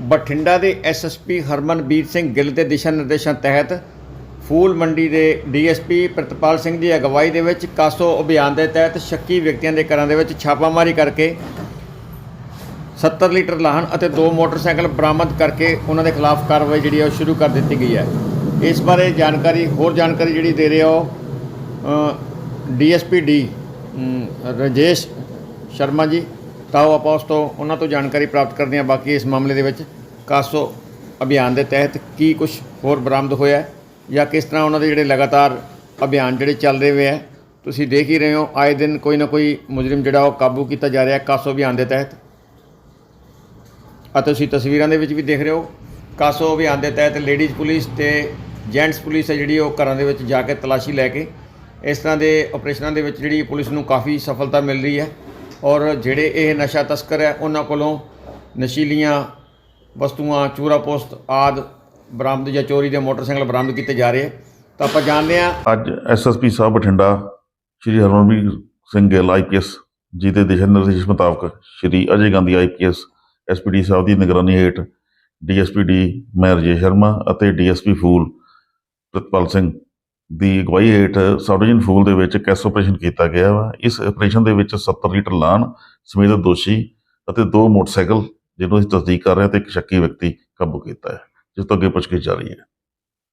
ਬਠਿੰਡਾ ਦੇ ਐਸਐਸਪੀ ਹਰਮਨਬੀਰ ਸਿੰਘ ਗਿੱਲ ਦੇ ਦਿਸ਼ਾ ਨਿਰਦੇਸ਼ਾਂ ਤਹਿਤ ਫੂਲ ਮੰਡੀ ਦੇ ਡੀਐਸਪੀ ਪ੍ਰਤਪਾਲ ਸਿੰਘ ਦੀ ਅਗਵਾਈ ਦੇ ਵਿੱਚ ਕਾਸੋ ਅਭਿਆਨ ਦੇ ਤਹਿਤ ਸ਼ੱਕੀ ਵਿਅਕਤੀਆਂ ਦੇ ਘਰਾਂ ਦੇ ਵਿੱਚ ਛਾਪਾਮਾਰੀ ਕਰਕੇ 70 ਲੀਟਰ ਲਾਹਣ ਅਤੇ ਦੋ ਮੋਟਰਸਾਈਕਲ ਬਰਾਮਦ ਕਰਕੇ ਉਹਨਾਂ ਦੇ ਖਿਲਾਫ ਕਾਰਵਾਈ ਜਿਹੜੀ ਹੈ ਉਹ ਸ਼ੁਰੂ ਕਰ ਦਿੱਤੀ ਗਈ ਹੈ। ਇਸ ਬਾਰੇ ਜਾਣਕਾਰੀ, ਹੋਰ ਜਾਣਕਾਰੀ ਜਿਹੜੀ ਦੇ ਰਹੇ ਹੋ ਡੀਐਸਪੀ ਡੀ ਰਜੇਸ਼ ਸ਼ਰਮਾ ਜੀ। ਤਾਂ ਉਹ ਆਪਾਂ ਉਸ ਤੋਂ ਉਹਨਾਂ ਤੋਂ ਜਾਣਕਾਰੀ ਪ੍ਰਾਪਤ ਕਰਦੇ ਹਾਂ ਬਾਕੀ ਇਸ ਮਾਮਲੇ ਦੇ ਵਿੱਚ ਕਾਸੋ ਅਭਿਆਨ ਦੇ ਤਹਿਤ ਕੀ ਕੁਝ ਹੋਰ ਬਰਾਮਦ ਹੋਇਆ ਜਾਂ ਕਿਸ ਤਰ੍ਹਾਂ ਉਹਨਾਂ ਦੇ ਜਿਹੜੇ ਲਗਾਤਾਰ ਅਭਿਆਨ ਜਿਹੜੇ ਚੱਲ ਰਹੇ ਹੋਏ ਹੈ, ਤੁਸੀਂ ਦੇਖ ਹੀ ਰਹੇ ਹੋ, ਆਏ ਦਿਨ ਕੋਈ ਨਾ ਕੋਈ ਮੁਜਰਮ ਜਿਹੜਾ ਉਹ ਕਾਬੂ ਕੀਤਾ ਜਾ ਰਿਹਾ ਕਾਸੋ ਅਭਿਆਨ ਦੇ ਤਹਿਤ। ਅਤੇ ਤੁਸੀਂ ਤਸਵੀਰਾਂ ਦੇ ਵਿੱਚ ਵੀ ਦੇਖ ਰਹੇ ਹੋ, ਕਾਸੋ ਅਭਿਆਨ ਦੇ ਤਹਿਤ ਲੇਡੀਜ਼ ਪੁਲਿਸ ਤੇ ਜੈਂਟਸ ਪੁਲਿਸ ਹੈ ਜਿਹੜੀ ਉਹ ਘਰਾਂ ਦੇ ਵਿੱਚ ਜਾ ਕੇ ਤਲਾਸ਼ੀ ਲੈ ਕੇ ਇਸ ਤਰ੍ਹਾਂ ਦੇ ਆਪਰੇਸ਼ਨਾਂ ਦੇ ਵਿੱਚ ਜਿਹੜੀ ਪੁਲਿਸ ਨੂੰ ਕਾਫੀ ਸਫਲਤਾ ਮਿਲ ਰਹੀ ਹੈ। ਔਰ ਜਿਹੜੇ ਇਹ ਨਸ਼ਾ ਤਸਕਰ ਹੈ, ਉਹਨਾਂ ਕੋਲੋਂ ਨਸ਼ੀਲੀਆਂ ਵਸਤੂਆਂ, ਚੂਰਾ ਪੋਸਤ ਆਦ ਬਰਾਮਦ ਜਾਂ ਚੋਰੀ ਦੇ ਮੋਟਰਸਾਈਕਲ ਬਰਾਮਦ ਕੀਤੇ ਜਾ ਰਹੇ ਤਾਂ ਆਪਾਂ ਜਾਣਦੇ ਹਾਂ ਅੱਜ ਐਸਐਸਪੀ ਸਾਹਿਬ ਬਠਿੰਡਾ ਸ਼੍ਰੀ ਹਰਮਨਵੀਰ ਸਿੰਘ ਗਿੱਲ ਆਈਪੀਐਸ ਜੀ ਦੇ ਦਿਸ਼ਾ ਨਿਰਦੇਸ਼ ਮੁਤਾਬਕ ਸ਼੍ਰੀ ਅਜੇ ਗਾਂਧੀ ਆਈਪੀਐਸ ਐਸਪੀਡੀ ਸਾਹਿਬ ਦੀ ਨਿਗਰਾਨੀ ਹੇਠ ਡੀਐਸਪੀ ਡੀ, ਮੈਂ ਰਜੇਸ਼ ਸ਼ਰਮਾ ਅਤੇ ਡੀਐਸਪੀ ਫੂਲ ਪ੍ਰਿਤਪਾਲ ਸਿੰਘ ਦੀ ਅਗਵਾਈ ਹੇਠ ਸਬ ਡਿਵੀਜ਼ਨ ਫੂਲ ਦੇ ਵਿੱਚ ਕੈਸ ਆਪਰੇਸ਼ਨ ਕੀਤਾ ਗਿਆ ਵਾ। ਇਸ ਆਪਰੇਸ਼ਨ ਦੇ ਵਿੱਚ 70 ਲੀਟਰ ਲਾਨ, ਸਮੇਤ ਦੋਸ਼ੀ ਅਤੇ ਦੋ ਮੋਟਰਸਾਈਕਲ, ਜਿਹਨੂੰ ਅਸੀਂ ਤਸਦੀਕ ਕਰ ਰਹੇ ਹਾਂ ਤੇ ਇੱਕ ਸ਼ੱਕੀ ਵਿਅਕਤੀ ਕਾਬੂ ਕੀਤਾ ਹੈ, ਜਿਸ ਤੋਂ ਅੱਗੇ ਪੁੱਛਗਿੱਛ ਜਾਰੀ ਹੈ।